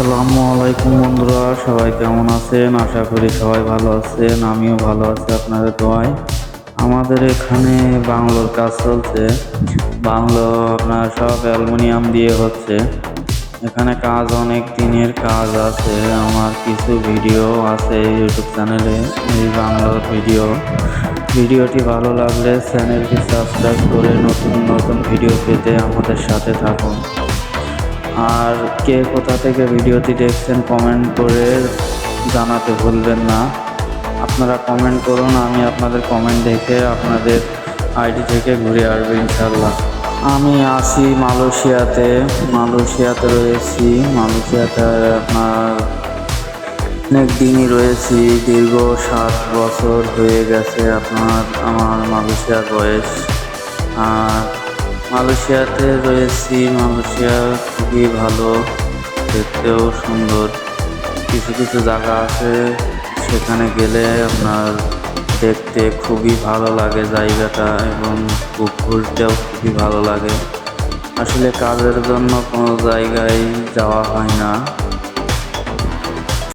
আসসালামু আলাইকুম বন্ধুরা, সবাই কেমন আছেন? আশা করি সবাই ভালো আছেন, আমিও ভালো আছি আপনাদের দোয়ায়। আমাদের এখানে বাংলোর কাজ চলছে। বাংলো আপনার সব অ্যালুমিনিয়াম দিয়ে হচ্ছে। এখানে কাজ অনেক দিনের কাজ আছে। আমার কিছু ভিডিও আছে ইউটিউব চ্যানেলে, এই বাংলোর ভিডিও। ভিডিওটি ভালো লাগলে চ্যানেলটি সাবস্ক্রাইব করে নতুন নতুন ভিডিও পেতে আমাদের সাথে থাকুন। আর কে কোথা থেকে ভিডিওটি দেখছেন কমেন্ট করে জানাতে ভুলবেন না। আপনারা কমেন্ট করুন, আমি আপনাদের কমেন্ট দেখে আপনাদের আইডি থেকে ঘুরে আসব ইনশাল্লাহ আমি আসি মালয়েশিয়াতে মালয়েশিয়াতে রয়েছি। মালয়েশিয়াতে আপনার অনেক দিনই রয়েছি। দীর্ঘ সাত বছর হয়ে গেছে আপনার, আমার মালয়েশিয়ার বয়স। আর মালয়েশিয়াতে রয়েছি। মালয়েশিয়া খুবই ভালো, দেখতেও সুন্দর। কিছু কিছু জায়গা আছে, সেখানে গেলে আপনার দেখতে খুবই ভালো লাগে জায়গাটা এবং ঘুরতেও খুবই ভালো লাগে। আসলে কাজের জন্য কোনো জায়গায় যাওয়া হয় না।